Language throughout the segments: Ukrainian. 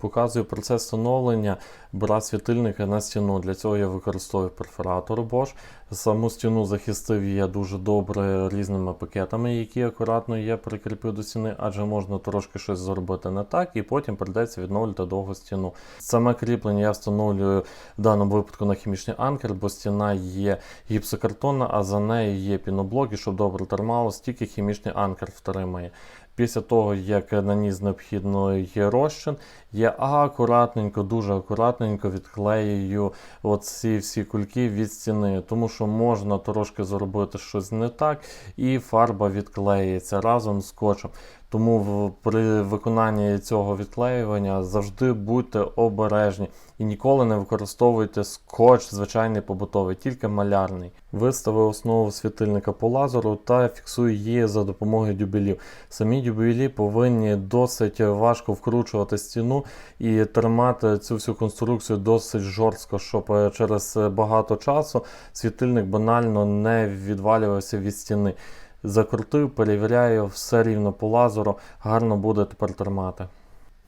Показую процес встановлення бра світильника на стіну. Для цього я використовую перфоратор Bosch. Саму стіну захистив я дуже добре різними пакетами, які акуратно я прикріпив до стіни, адже можна трошки щось зробити не так, і потім прийдеться відновлювати довгу стіну. Саме кріплення я встановлюю в даному випадку на хімічний анкер, бо стіна є гіпсокартонна, а за нею є піноблок, і щоб добре трималось, тільки хімічний анкер втримає. Після того, як наніс необхідний розчин, я акуратненько, дуже акуратненько відклеюю оці всі кульки від стіни, тому що можна трошки зробити щось не так, і фарба відклеїться разом з скотчем. Тому при виконанні цього відклеювання завжди будьте обережні і ніколи не використовуйте скотч звичайний побутовий, тільки малярний. Виставив основу світильника по лазеру та фіксую її за допомогою дюбелів. Самі дюбелі повинні досить важко вкручувати стіну і тримати цю всю конструкцію досить жорстко, щоб е, через багато часу світильник банально не відвалювався від стіни. Закрутив, перевіряю, все рівно по лазеру, гарно буде тепер тримати.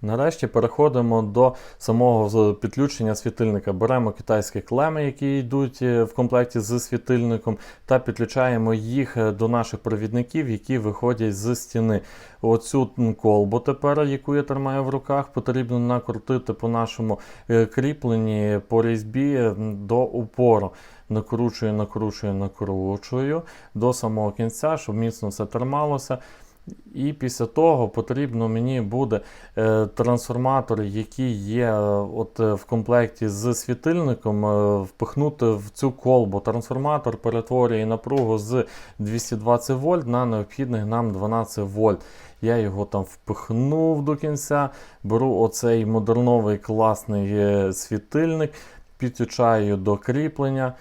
Нарешті переходимо до самого підключення світильника. Беремо китайські клеми, які йдуть е, в комплекті з світильником, та підключаємо їх е, до наших провідників, які виходять з стіни. Оцю колбу тепер, яку я тримаю в руках, потрібно накрутити по нашому е, кріпленні по різьбі до упору. Накручую, накручую, накручую до самого кінця, щоб міцно все трималося. І після того потрібно мені буде е, трансформатор, який є е, от, е, в комплекті з світильником, впихнути в цю колбу. Трансформатор перетворює напругу з 220 вольт на необхідних нам 12 вольт. Я його там впихнув до кінця, беру оцей модерновий класний світильник, підключаю до кріплення.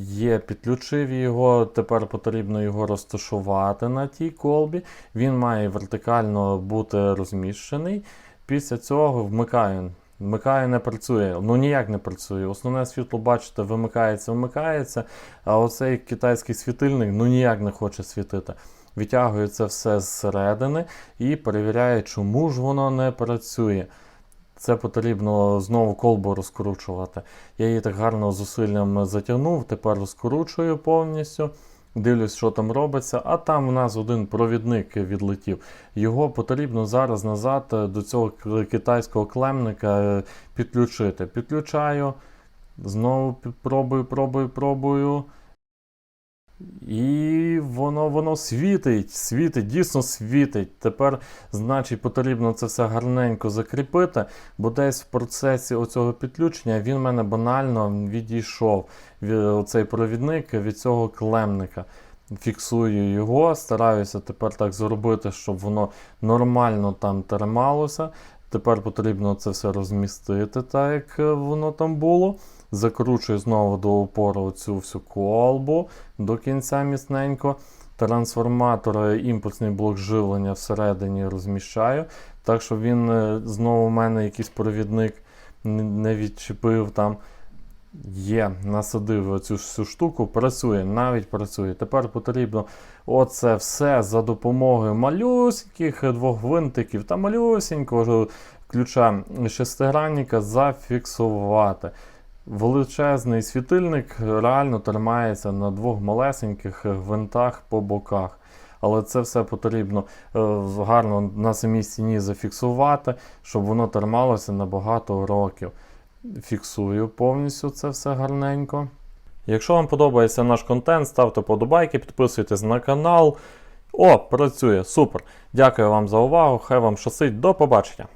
Є, підключив його, тепер потрібно його розташувати на тій колбі. Він має вертикально бути розміщений. Після цього вмикаю. Вмикаю, не працює. Ну ніяк не працює. Основне світло, бачите, вимикається, вмикається. А оцей китайський світильник ну ніяк не хоче світити. Витягую це все зсередини і перевіряю, чому ж воно не працює. Це потрібно знову колбу розкручувати. Я її так гарно зусиллям затягнув, тепер розкручую повністю. Дивлюсь, що там робиться, а там у нас один провідник відлетів. Його потрібно зараз назад е, до цього китайського клемника е, підключити. Підключаю, знову пробую, пробую, пробую. І воно воно світить, світить, дійсно світить. Тепер, значить, потрібно це все гарненько закріпити, бо десь в процесі оцього підключення він в мене банально відійшов. Ві- Оцей провідник від цього клемника. Фіксую його, стараюся тепер так зробити, щоб воно нормально там трималося. Тепер потрібно це все розмістити, так як воно там було. Закручую знову до опору цю всю колбу до кінця міцненько. Трансформатор, е, імпульсний блок живлення всередині розміщаю, так щоб він е, знову в мене якийсь провідник не відчепив там. Є, насадив цю всю штуку, працює, навіть працює. Тепер потрібно оце все за допомогою малюсеньких двох гвинтиків та малюсенького ключа шестигранника зафіксувати. Величезний світильник реально тримається на двох малесеньких гвинтах по боках. Але це все потрібно е, гарно на самій стіні зафіксувати, щоб воно трималося на багато років. Фіксую повністю це все гарненько. Якщо вам подобається наш контент, ставте подобайки, підписуйтесь на канал. О, працює, супер! Дякую вам за увагу, хай вам щастить, до побачення!